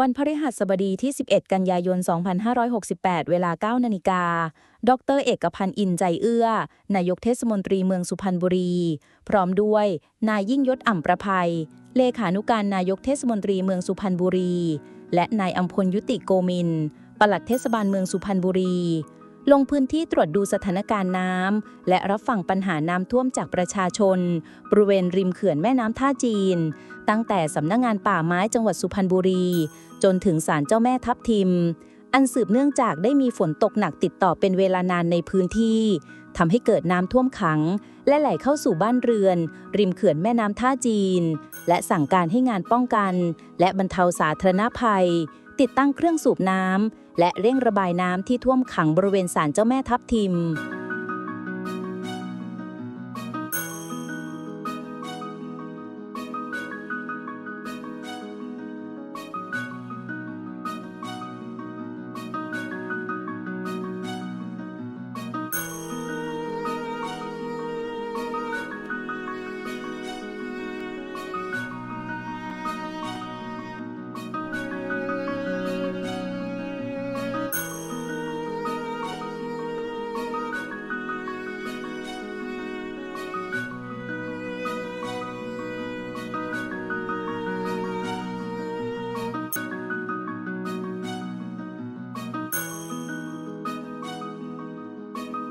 วันพฤหัสบดีที่ 11 กันยายน 2568 เวลา 9 นาฬิกา ดร เอกพันธ์อินใจเอื้อ นายกเทศมนตรีเมืองสุพรรณบุรี พร้อมด้วย นายยิ่งยศอ่ำประภัย เลขานุการนายกเทศมนตรีเมืองสุพรรณบุรี และนายอัมพลยุติโกมิน ปลัดเทศบาลเมืองสุพรรณบุรี ลงพื้นที่ตรวจดูสถานการณ์น้ำและรับฟังปัญหาน้ำท่วมจากประชาชน บริเวณริมเขื่อนแม่น้ำท่าจีน ตั้งแต่สำนักงงานป่าไม้จังหวัดสุพรรณบุรี จนถึงศาลเจ้าแม่ทับทิม อันสืบเนื่องจากได้มีฝนตกหนักติดต่อเป็นเวลานานในพื้นที่ทำให้เกิดน้ำท่วมขัง และไหลเข้าสู่บ้านเรือน ริมเขื่อนแม่น้ำท่าจีน และสั่งการให้งานป้องกัน และบรรเทาสาธารณภัย ติดตั้งเครื่องสูบน้ำและเร่งระบายน้ำที่ท่วมขังบริเวณศาลเจ้าแม่ทับทิม